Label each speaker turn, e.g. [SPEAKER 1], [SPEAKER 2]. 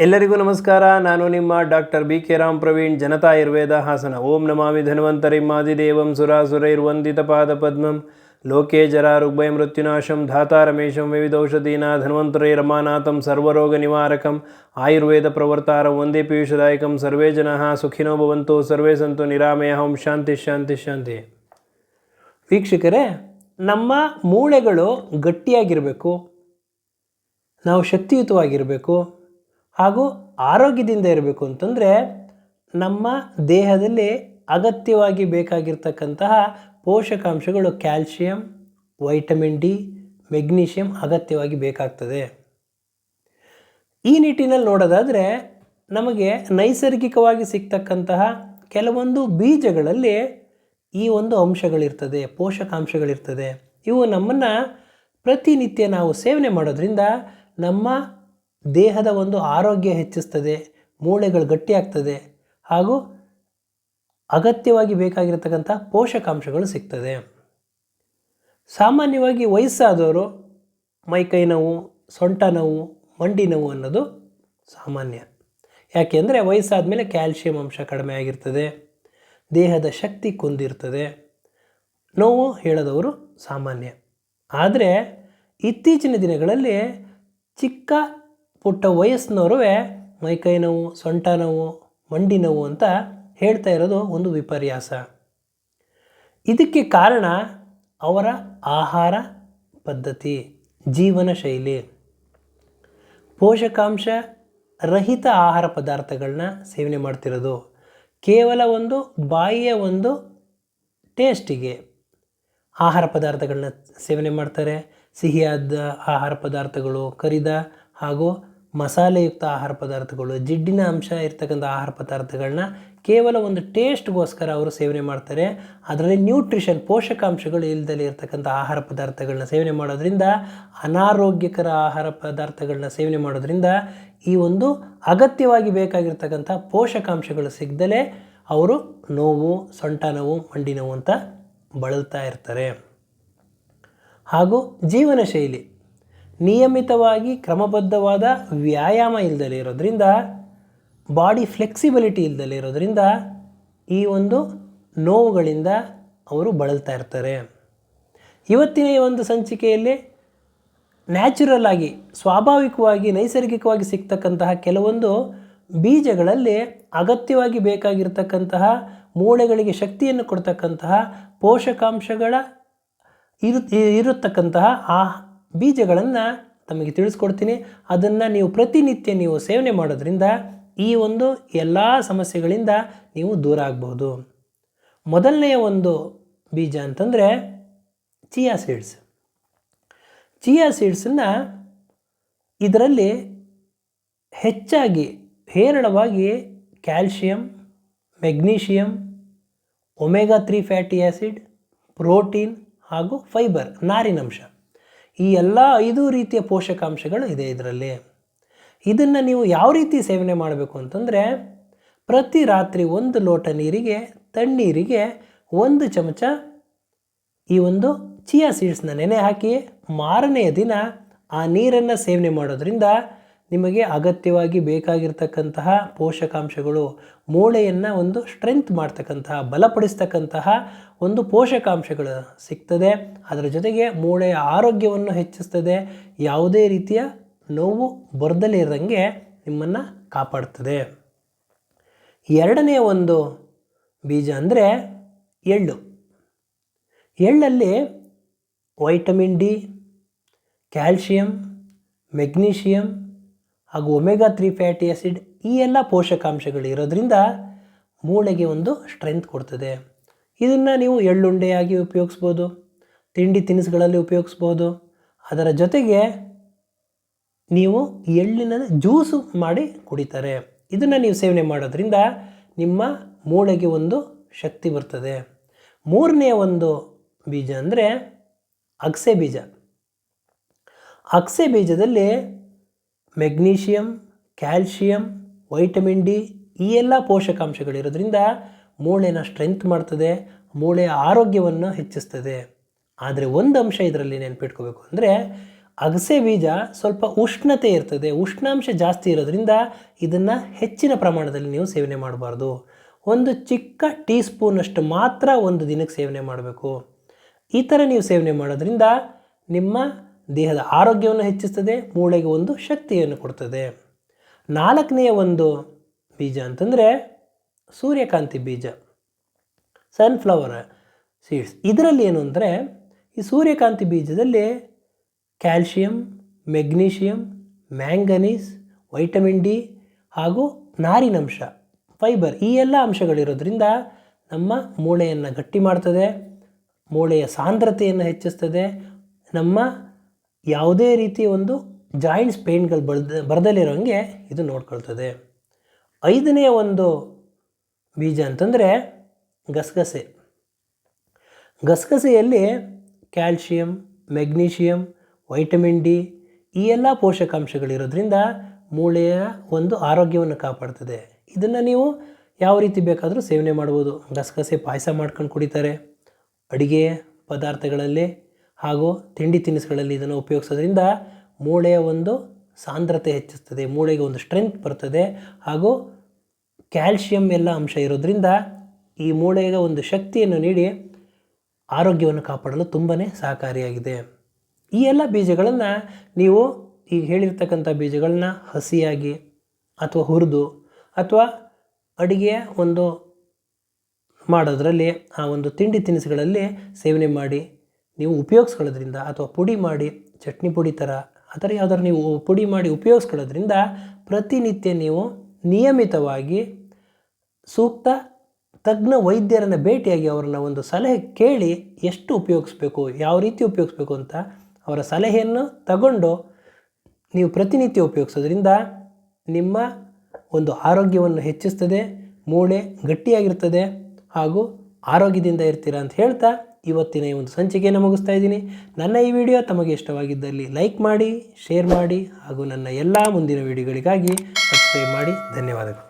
[SPEAKER 1] ಎಲ್ಲರಿಗೂ ನಮಸ್ಕಾರ. ನಾನು ನಿಮ್ಮ doctor B K Ram Praveen, Janata Ayurveda Hassan. ಓಂ ನಮಾಮಿ ಧನ್ವಂತರಿಮಾದಿದೇವಂ ಸುರಾಸುರೈರ್ವಂದಿತ ಪಾದ ಪದ್ಮಂ. ಲೋಕೆ ಜರ ಋಗ್ಭಯ ಮೃತ್ಯುನಾಶಂ, ಧಾತಾ ರಮೇಶಂ, ವಿವಿಧೌಷಧೀನ ಧನ್ವಂತರೈ ರಮಾನಾಥಂ, ಸರ್ವರೋಗ ನಿವಾರಕಂ. ಆಯುರ್ವೇದ ಪ್ರವರ್ತಾರ ಒಂದೇ ಪೀಯೂಷದಾಯಕಂ. ಸರ್ವೇ ಜನಃ ಸುಖಿನೋ ಭವಂತು, ಸರ್ವೇ ಸಂತು ನಿರಾಮಯ. ಓಂ ಶಾಂತಿ ಶಾಂತಿ ಶಾಂತಿ. ವೀಕ್ಷಕರೇ, ನಮ್ಮ ಮೂಳೆಗಳು ಗಟ್ಟಿಯಾಗಿರಬೇಕು. ನಾವು ಶಕ್ತಿಯುತವಾಗಿರಬೇಕು. ಹಾಗೂ ಆರೋಗ್ಯದಿಂದ ಇರಬೇಕು ಅಂತಂದರೆ ನಮ್ಮ ದೇಹದಲ್ಲಿ ಅಗತ್ಯವಾಗಿ ಬೇಕಾಗಿರ್ತಕ್ಕಂತಹ ಪೋಷಕಾಂಶಗಳು ಕ್ಯಾಲ್ಶಿಯಂ ವೈಟಮಿನ್ ಡಿ, ಮೆಗ್ನೀಷಿಯಂ ಅಗತ್ಯವಾಗಿ ಬೇಕಾಗ್ತದೆ. ಈ ನಿಟ್ಟಿನಲ್ಲಿ ನೋಡೋದಾದರೆ ನಮಗೆ ನೈಸರ್ಗಿಕವಾಗಿ ಸಿಗ್ತಕ್ಕಂತಹ ಕೆಲವೊಂದು ಬೀಜಗಳಲ್ಲಿ ಈ ಒಂದು ಅಂಶಗಳಿರ್ತದೆ, ಪೋಷಕಾಂಶಗಳಿರ್ತದೆ. ಇವು ನಮ್ಮನ್ನು ಪ್ರತಿನಿತ್ಯ ನಾವು ಸೇವನೆ ಮಾಡೋದ್ರಿಂದ ನಮ್ಮ ದೇಹದ ಒಂದು ಆರೋಗ್ಯ ಹೆಚ್ಚಿಸ್ತದೆ, ಮೂಳೆಗಳು ಗಟ್ಟಿಯಾಗ್ತದೆ ಹಾಗೂ ಅಗತ್ಯವಾಗಿ ಬೇಕಾಗಿರತಕ್ಕಂಥ ಪೋಷಕಾಂಶಗಳು ಸಿಗ್ತದೆ. ಸಾಮಾನ್ಯವಾಗಿ ವಯಸ್ಸಾದವರು ಮೈಕೈ ನೋವು, ಸೊಂಟ ನೋವು, ಮಂಡಿ ನೋವು ಅನ್ನೋದು ಸಾಮಾನ್ಯ. ಯಾಕೆಂದರೆ ವಯಸ್ಸಾದ ಮೇಲೆ ಕ್ಯಾಲ್ಶಿಯಂ ಅಂಶ ಕಡಿಮೆ ಆಗಿರ್ತದೆ, ದೇಹದ ಶಕ್ತಿ ಕುಂದಿರ್ತದೆ, ನೋವು ಹೇಳದವರು ಸಾಮಾನ್ಯ. ಆದರೆ ಇತ್ತೀಚಿನ ದಿನಗಳಲ್ಲಿ ಚಿಕ್ಕ ಪುಟ್ಟ ವಯಸ್ಸಿನವರು ಮೈಕೈ ನೋವು ಸೊಂಟ ನೋವು ಮಂಡಿ ನೋವು ಅಂತ ಹೇಳ್ತಾ ಇರೋದು ಒಂದು ವಿಪರ್ಯಾಸ. ಇದಕ್ಕೆ ಕಾರಣ ಅವರ ಆಹಾರ ಪದ್ಧತಿ, ಜೀವನ ಶೈಲಿ. ಪೋಷಕಾಂಶ ರಹಿತ ಆಹಾರ ಪದಾರ್ಥಗಳನ್ನ ಸೇವನೆ ಮಾಡ್ತಿರೋದು. ಕೇವಲ ಒಂದು ಬಾಯಿಯ ಒಂದು ಟೇಸ್ಟಿಗೆ ಆಹಾರ ಪದಾರ್ಥಗಳನ್ನ ಸೇವನೆ ಮಾಡ್ತಾರೆ. ಸಿಹಿಯಾದ ಆಹಾರ ಪದಾರ್ಥಗಳು, ಕರಿದ ಹಾಗೂ ಮಸಾಲೆಯುಕ್ತ ಆಹಾರ ಪದಾರ್ಥಗಳು, ಜಿಡ್ಡಿನ ಅಂಶ ಇರ್ತಕ್ಕಂಥ ಆಹಾರ ಪದಾರ್ಥಗಳನ್ನ ಕೇವಲ ಒಂದು ಟೇಸ್ಟ್ಗೋಸ್ಕರ ಅವರು ಸೇವನೆ ಮಾಡ್ತಾರೆ. ಅದರಲ್ಲಿ ನ್ಯೂಟ್ರಿಷನ್, ಪೋಷಕಾಂಶಗಳು ಇಲ್ಲದಲ್ಲಿ ಇರ್ತಕ್ಕಂಥ ಆಹಾರ ಪದಾರ್ಥಗಳನ್ನ ಸೇವನೆ ಮಾಡೋದ್ರಿಂದ, ಅನಾರೋಗ್ಯಕರ ಆಹಾರ ಪದಾರ್ಥಗಳನ್ನ ಸೇವನೆ ಮಾಡೋದ್ರಿಂದ ಈ ಒಂದು ಅಗತ್ಯವಾಗಿ ಬೇಕಾಗಿರ್ತಕ್ಕಂಥ ಪೋಷಕಾಂಶಗಳು ಸಿಗದಲೇ ಅವರು ನೋವು, ಸೊಂಟ ನೋವು, ಮಂಡಿ ನೋವು ಅಂತ ಬಳಲ್ತಾ ಇರ್ತಾರೆ. ಹಾಗೂ ಜೀವನ ಶೈಲಿ ನಿಯಮಿತವಾಗಿ ಕ್ರಮಬದ್ಧವಾದ ವ್ಯಾಯಾಮ ಇಲ್ಲದಲೇ ಇರೋದ್ರಿಂದ ಬಾಡಿ ಫ್ಲೆಕ್ಸಿಬಿಲಿಟಿ ಇಲ್ಲದಲೇ ಇರೋದ್ರಿಂದ ಈ ಒಂದು ನೋವುಗಳಿಂದ ಅವರು ಬಳಲ್ತಾ ಇರ್ತಾರೆ. ಇವತ್ತಿನ ಈ ಒಂದು ಸಂಚಿಕೆಯಲ್ಲಿ ನ್ಯಾಚುರಲ್ ಆಗಿ, ಸ್ವಾಭಾವಿಕವಾಗಿ, ನೈಸರ್ಗಿಕವಾಗಿ ಸಿಗ್ತಕ್ಕಂತಹ ಕೆಲವೊಂದು ಬೀಜಗಳಲ್ಲಿ ಅಗತ್ಯವಾಗಿ ಬೇಕಾಗಿರ್ತಕ್ಕಂತಹ ಮೂಳೆಗಳಿಗೆ ಶಕ್ತಿಯನ್ನು ಕೊಡ್ತಕ್ಕಂತಹ ಪೋಷಕಾಂಶಗಳ ಇರು ಇರತಕ್ಕಂತಹ ಆ ಬೀಜಗಳನ್ನು ತಮಗೆ ತಿಳಿಸ್ಕೊಡ್ತೀನಿ. ಅದನ್ನು ನೀವು ಪ್ರತಿನಿತ್ಯ ನೀವು ಸೇವನೆ ಮಾಡೋದ್ರಿಂದ ಈ ಒಂದು ಎಲ್ಲ ಸಮಸ್ಯೆಗಳಿಂದ ನೀವು ದೂರ ಆಗ್ಬೋದು. ಮೊದಲನೆಯ ಒಂದು ಬೀಜ ಅಂತಂದರೆ ಚಿಯಾ ಸೀಡ್ಸ್. ಚಿಯಾ ಸೀಡ್ಸನ್ನು ಇದರಲ್ಲಿ ಹೆಚ್ಚಾಗಿ, ಹೇರಳವಾಗಿ calcium, magnesium, omega three fatty acid protein ಹಾಗೂ ಫೈಬರ್, ನಾರಿನಂಶ. ಈ ಎಲ್ಲ ಐದು ರೀತಿಯ ಪೋಷಕಾಂಶಗಳು ಇದೆ ಇದರಲ್ಲಿ. ಇದನ್ನು ನೀವು ಯಾವ ರೀತಿ ಸೇವನೆ ಮಾಡಬೇಕು ಅಂತಂದರೆ, ಪ್ರತಿ ರಾತ್ರಿ ಒಂದು ಲೋಟ ನೀರಿಗೆ, ತಣ್ಣೀರಿಗೆ ಒಂದು ಚಮಚ ಈ ಒಂದು ಚಿಯಾ ಸೀಡ್ಸ್ನ ನೆನೆ ಹಾಕಿ ಮಾರನೆಯ ದಿನ ಆ ನೀರನ್ನು ಸೇವನೆ ಮಾಡೋದ್ರಿಂದ ನಿಮಗೆ ಅಗತ್ಯವಾಗಿ ಬೇಕಾಗಿರ್ತಕ್ಕಂತಹ ಪೋಷಕಾಂಶಗಳು, ಮೂಳೆಯನ್ನು ಒಂದು ಸ್ಟ್ರೆಂತ್ ಮಾಡ್ತಕ್ಕಂತಹ, ಬಲಪಡಿಸ್ತಕ್ಕಂತಹ ಒಂದು ಪೋಷಕಾಂಶಗಳು ಸಿಗ್ತದೆ. ಅದರ ಜೊತೆಗೆ ಮೂಳೆಯ ಆರೋಗ್ಯವನ್ನು ಹೆಚ್ಚಿಸ್ತದೆ. ಯಾವುದೇ ರೀತಿಯ ನೋವು ಬರ್ದಲೇ ಇರದಂಗೆ ನಿಮ್ಮನ್ನು ಕಾಪಾಡ್ತದೆ. ಎರಡನೆಯ ಒಂದು ಬೀಜ ಅಂದರೆ ಎಳ್ಳು. ಎಳ್ಳಲ್ಲಿ ವೈಟಮಿನ್ ಡಿ ಕ್ಯಾಲ್ಶಿಯಂ ಮೆಗ್ನೀಷಿಯಂ ಹಾಗೂ ಒಮೆಗಾ ತ್ರೀ ಫ್ಯಾಟಿ ಆ್ಯಸಿಡ್ ಈ ಎಲ್ಲ ಪೋಷಕಾಂಶಗಳು ಇರೋದ್ರಿಂದ ಮೂಳೆಗೆ ಒಂದು ಸ್ಟ್ರೆಂತ್ ಕೊಡ್ತದೆ. ಇದನ್ನು ನೀವು ಎಳ್ಳುಂಡೆಯಾಗಿ ಉಪಯೋಗಿಸ್ಬೋದು, ತಿಂಡಿ ತಿನಿಸುಗಳಲ್ಲಿ ಉಪಯೋಗಿಸ್ಬೋದು. ಅದರ ಜೊತೆಗೆ ನೀವು ಎಳ್ಳಿನ ಜ್ಯೂಸು ಮಾಡಿ ಕುಡಿತಾರೆ. ಇದನ್ನು ನೀವು ಸೇವನೆ ಮಾಡೋದ್ರಿಂದ ನಿಮ್ಮ ಮೂಳೆಗೆ ಒಂದು ಶಕ್ತಿ ಬರ್ತದೆ. ಮೂರನೆಯ ಒಂದು ಬೀಜ ಅಂದರೆ ಅಗಸೆ ಬೀಜ. ಅಗಸೆ ಬೀಜದಲ್ಲಿ ಮೆಗ್ನೀಷಿಯಂ, ಕ್ಯಾಲ್ಶಿಯಂ, ವೈಟಮಿನ್ ಡಿ ಈ ಎಲ್ಲ ಪೋಷಕಾಂಶಗಳಿರೋದ್ರಿಂದ ಮೂಳೆನ ಸ್ಟ್ರೆಂತ್ ಮಾಡ್ತದೆ ಮೂಳೆಯ ಆರೋಗ್ಯವನ್ನು ಹೆಚ್ಚಿಸ್ತದೆ. ಆದರೆ ಒಂದು ಅಂಶ ಇದರಲ್ಲಿ ನೆನ್ಪಿಟ್ಕೋಬೇಕು ಅಂದರೆ ಅಗಸೆ ಬೀಜ ಸ್ವಲ್ಪ ಉಷ್ಣತೆ ಇರ್ತದೆ, ಉಷ್ಣಾಂಶ ಜಾಸ್ತಿ ಇರೋದ್ರಿಂದ ಇದನ್ನು ಹೆಚ್ಚಿನ ಪ್ರಮಾಣದಲ್ಲಿ ನೀವು ಸೇವನೆ ಮಾಡಬಾರ್ದು. ಒಂದು ಚಿಕ್ಕ ಟೀ ಸ್ಪೂನಷ್ಟು ಮಾತ್ರ ಒಂದು ದಿನಕ್ಕೆ ಸೇವನೆ ಮಾಡಬೇಕು. ಈ ಥರ ನೀವು ಸೇವನೆ ಮಾಡೋದ್ರಿಂದ ನಿಮ್ಮ ದೇಹದ ಆರೋಗ್ಯವನ್ನು ಹೆಚ್ಚಿಸ್ತದೆ, ಮೂಳೆಗೆ ಒಂದು ಶಕ್ತಿಯನ್ನು ಕೊಡ್ತದೆ. ನಾಲ್ಕನೆಯ ಒಂದು ಬೀಜ ಅಂತಂದರೆ ಸೂರ್ಯಕಾಂತಿ ಬೀಜ ಸನ್ಫ್ಲವರ್ ಸೀಡ್ಸ್ ಇದರಲ್ಲಿ ಏನು ಅಂದರೆ, ಈ ಸೂರ್ಯಕಾಂತಿ ಬೀಜದಲ್ಲಿ calcium magnesium manganese vitamin D ಹಾಗೂ ನಾರಿನಂಶ ಫೈಬರ್ ಈ ಎಲ್ಲ ಅಂಶಗಳಿರೋದ್ರಿಂದ ನಮ್ಮ ಮೂಳೆಯನ್ನು ಗಟ್ಟಿ ಮಾಡ್ತದೆ, ಮೂಳೆಯ ಸಾಂದ್ರತೆಯನ್ನು ಹೆಚ್ಚಿಸ್ತದೆ, ನಮ್ಮ ಯಾವುದೇ ರೀತಿ ಒಂದು ಜಾಯಿಂಟ್ಸ್ ಪೇಯ್ನ್ಗಳು ಬರ್ದ, ಬರದಲ್ಲಿರೋಂಗೆ ಇದು ನೋಡ್ಕೊಳ್ತದೆ. ಐದನೇ ಒಂದು ಬೀಜ ಅಂತಂದರೆ ಗಸಗಸೆ. ಗಸಗಸೆಯಲ್ಲಿ ಕ್ಯಾಲ್ಶಿಯಂ, ಮೆಗ್ನೀಷಿಯಂ, ವೈಟಮಿನ್ ಡಿ ಈ ಎಲ್ಲ ಪೋಷಕಾಂಶಗಳಿರೋದ್ರಿಂದ ಮೂಳೆಯ ಒಂದು ಆರೋಗ್ಯವನ್ನು ಕಾಪಾಡ್ತದೆ. ಇದನ್ನು ನೀವು ಯಾವ ರೀತಿ ಬೇಕಾದರೂ ಸೇವನೆ ಮಾಡ್ಬೋದು. ಗಸಗಸೆ ಪಾಯಸ ಮಾಡ್ಕೊಂಡು ಕುಡಿತಾರೆ. ಅಡುಗೆ ಪದಾರ್ಥಗಳಲ್ಲಿ ಹಾಗೂ ತಿಂಡಿ ತಿನಿಸುಗಳಲ್ಲಿ ಇದನ್ನು ಉಪಯೋಗಿಸೋದ್ರಿಂದ ಮೂಳೆಯ ಒಂದು ಸಾಂದ್ರತೆ ಹೆಚ್ಚಿಸ್ತದೆ, ಮೂಳೆಗೆ ಒಂದು ಸ್ಟ್ರೆಂತ್ ಬರ್ತದೆ ಹಾಗೂ ಕ್ಯಾಲ್ಶಿಯಂ ಎಲ್ಲ ಅಂಶ ಇರೋದ್ರಿಂದ ಈ ಮೂಳೆಗೆ ಒಂದು ಶಕ್ತಿಯನ್ನು ನೀಡಿ ಆರೋಗ್ಯವನ್ನು ಕಾಪಾಡಲು ತುಂಬಾ ಸಹಕಾರಿಯಾಗಿದೆ. ಈ ಎಲ್ಲ ಬೀಜಗಳನ್ನು ನೀವು ಈಗ ಹೇಳಿರ್ತಕ್ಕಂಥ ಬೀಜಗಳನ್ನ ಹಸಿಯಾಗಿ ಅಥವಾ ಹುರಿದು ಅಥವಾ ಅಡುಗೆಯ ಒಂದು ಮಾಡೋದರಲ್ಲಿ, ಆ ಒಂದು ತಿಂಡಿ ತಿನಿಸುಗಳಲ್ಲಿ ಸೇವನೆ ಮಾಡಿ ನೀವು ಉಪಯೋಗಿಸ್ಕೊಳ್ಳೋದ್ರಿಂದ ಅಥವಾ ಪುಡಿ ಮಾಡಿ, ಚಟ್ನಿ ಪುಡಿ ಥರ, ಆ ಥರ ಯಾವ್ದಾರು ನೀವು ಪುಡಿ ಮಾಡಿ ಉಪಯೋಗಿಸ್ಕೊಳ್ಳೋದ್ರಿಂದ ಪ್ರತಿನಿತ್ಯ ನೀವು ನಿಯಮಿತವಾಗಿ ಸೂಕ್ತ ತಜ್ಞ ವೈದ್ಯರನ್ನು ಭೇಟಿಯಾಗಿ ಅವರನ್ನ ಒಂದು ಸಲಹೆ ಕೇಳಿ ಎಷ್ಟು ಉಪಯೋಗಿಸ್ಬೇಕು, ಯಾವ ರೀತಿ ಉಪಯೋಗಿಸ್ಬೇಕು ಅಂತ ಅವರ ಸಲಹೆಯನ್ನು ತಗೊಂಡು ನೀವು ಪ್ರತಿನಿತ್ಯ ಉಪಯೋಗಿಸೋದ್ರಿಂದ ನಿಮ್ಮ ಒಂದು ಆರೋಗ್ಯವನ್ನು ಹೆಚ್ಚಿಸ್ತದೆ, ಮೂಳೆ ಗಟ್ಟಿಯಾಗಿರ್ತದೆ ಹಾಗೂ ಆರೋಗ್ಯದಿಂದ ಇರ್ತೀರಾ ಅಂತ ಹೇಳ್ತಾ ಇವತ್ತಿನ ಈ ಒಂದು ಸಂಚಿಕೆಯನ್ನು ಮುಗಿಸ್ತಾ ಇದ್ದೀನಿ. ನನ್ನ ಈ ವಿಡಿಯೋ ತಮಗೆ ಇಷ್ಟವಾಗಿದ್ದಲ್ಲಿ ಲೈಕ್ ಮಾಡಿ, ಶೇರ್ ಮಾಡಿ ಹಾಗೂ ನನ್ನ ಎಲ್ಲ ಮುಂದಿನ ವಿಡಿಯೋಗಳಿಗಾಗಿ ಸಬ್ಸ್ಕ್ರೈಬ್ ಮಾಡಿ. ಧನ್ಯವಾದಗಳು.